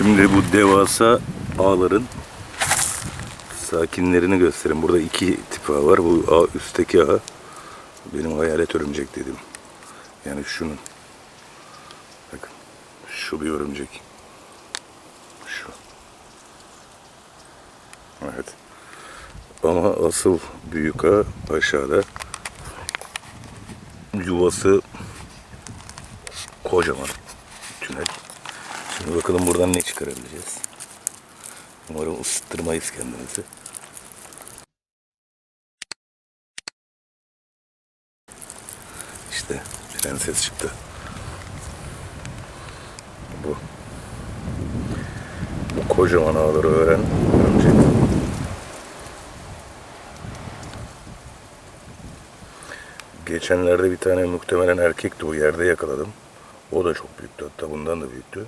Şimdi bu devasa ağların sakinlerini göstereyim. Burada iki tip ağ var. Bu ağ üstteki ağ benim hayalet örümcek dedim. Yani şunun. Bakın. Şu bir örümcek. Şu. Evet. Ama asıl büyük ağ aşağıda. Yuvası kocaman. Tünel. Şimdi bakalım buradan ne çıkarabileceğiz. Umarım ısıttırmayız kendimizi. İşte prenses çıktı. Bu. Bu kocaman ağları öğren. Örümcek. Geçenlerde bir tane muhtemelen erkekti o yerde yakaladım. O da çok büyüktü hatta bundan da büyüktü.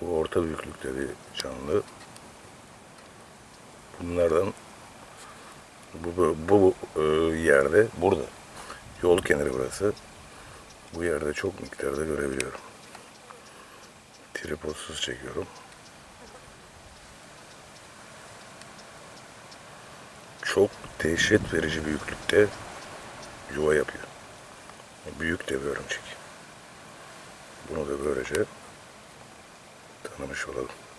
Bu orta büyüklükte bir canlı. Bunlardan bu, bu, bu e, yerde burada yol kenarı burası. Bu yerde çok miktarda görebiliyorum. Tripodsuz çekiyorum. Çok dehşet verici büyüklükte yuva yapıyor. Büyük de bir örümcek. Bunu da böylece tanımış olalım.